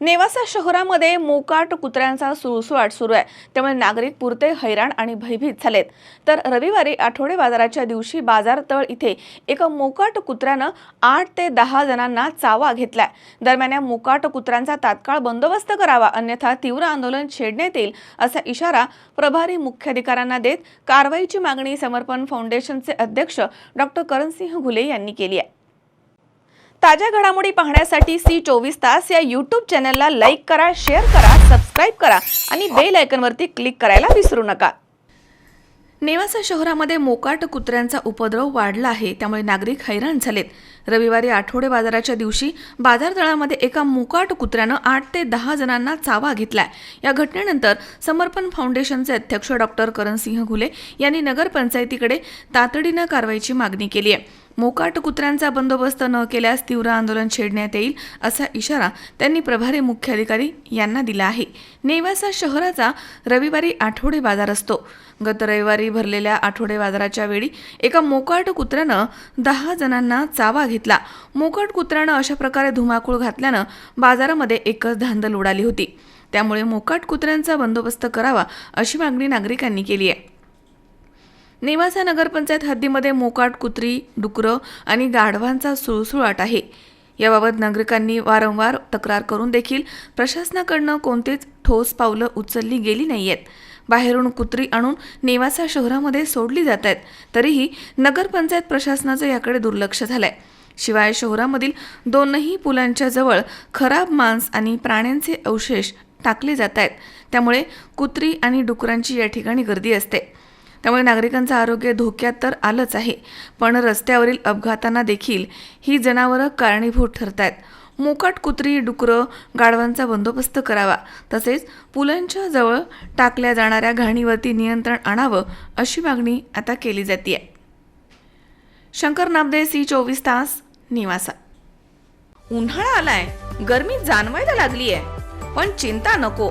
नेवासा शहरामध्ये मोकाट कुत्र्यांचा सुळसुळाट सुरू आहे. त्यामुळे नागरिक पुरते हैराण आणि भयभीत झालेत. तर रविवारी आठवडे बाजाराच्या दिवशी बाजारतळ इथे एका मोकाट कुत्र्यानं आठ ते दहा जणांना चावा घेतलाय. दरम्यान या मोकाट कुत्र्यांचा तात्काळ बंदोबस्त करावा अन्यथा तीव्र आंदोलन छेडण्यात येईल असा इशारा प्रभारी मुख्याधिकाऱ्यांना देत कारवाईची मागणी समर्पण फाउंडेशनचे अध्यक्ष डॉक्टर करणसिंह घुले यांनी केली आहे. ताज्या घडामोडी पाहण्यासाठी सी चोवीस तास या यूट्यूब चॅनलला लाईक करा शेअर करा सबस्क्राईब करा आणि बेल आयकनवरती क्लिक करायला विसरू नका. नेवासा शहरामध्ये मोकाट कुत्र्यांचा उपद्रव वाढला आहे त्यामुळे नागरिक हैराण झालेत. रविवारी आठवडे बाजाराच्या दिवशी बाजारतळामध्ये एका मोकाट कुत्र्यानं आठ ते दहा जणांना चावा घेतलाय. या घटनेनंतर समर्पण फाउंडेशनचे अध्यक्ष डॉक्टर करणसिंह घुले यांनी नगरपंचायतीकडे तातडीनं कारवाईची मागणी केली आहे. मोकाट कुत्र्यांचा बंदोबस्त न केल्यास तीव्र आंदोलन छेडण्यात येईल असा इशारा त्यांनी प्रभारी मुख्याधिकारी यांना दिला आहे. नेवासा शहराचा रविवारी आठवडे बाजार असतो. गत रविवारी भरलेल्या आठवडे बाजाराच्या वेळी एका मोकाट कुत्र्यानं दहा जणांना चावा घेतला. मोकाट कुत्र्यानं अशा प्रकारे धुमाकूळ घातल्यानं बाजारामध्ये एकच धांदल उडाली होती. त्यामुळे मोकाट कुत्र्यांचा बंदोबस्त करावा अशी मागणी नागरिकांनी केली आहे. नेवासा नगरपंचायत हद्दीमध्ये मोकाट कुत्री डुकरं आणि गाढवांचा सुळसुळाट आहे. याबाबत नागरिकांनी वारंवार तक्रार करून देखील प्रशासनाकडनं कोणतीच ठोस पावलं उचलली गेली नाही आहेत बाहेरून कुत्री आणून नेवासा शहरामध्ये सोडली जात आहेत तरीही नगरपंचायत प्रशासनाचं याकडे दुर्लक्ष झालंय. शिवाय शहरामधील दोनही पुलांच्या जवळ खराब मांस आणि प्राण्यांचे अवशेष टाकले जात आहेत. त्यामुळे कुत्री आणि डुकरांची या ठिकाणी गर्दी असते. त्यामुळे नागरिकांचं आरोग्य धोक्यात तर आलंच आहे. पण रस्त्यावरील अपघातांना देखील ही जनावरं कारणीभूत ठरत आहेत मोकाट कुत्री डुकरं गाढवांचा बंदोबस्त करावा. तसेच पुलांच्या जवळ टाकल्या जाणाऱ्या घाणीवरती नियंत्रण आणावं अशी मागणी आता केली जाते शंकर नामदे सी चोवीस तास निवासा. उन्हाळा आलाय. गर्मी जाणवायला लागली आहे पण चिंता नको.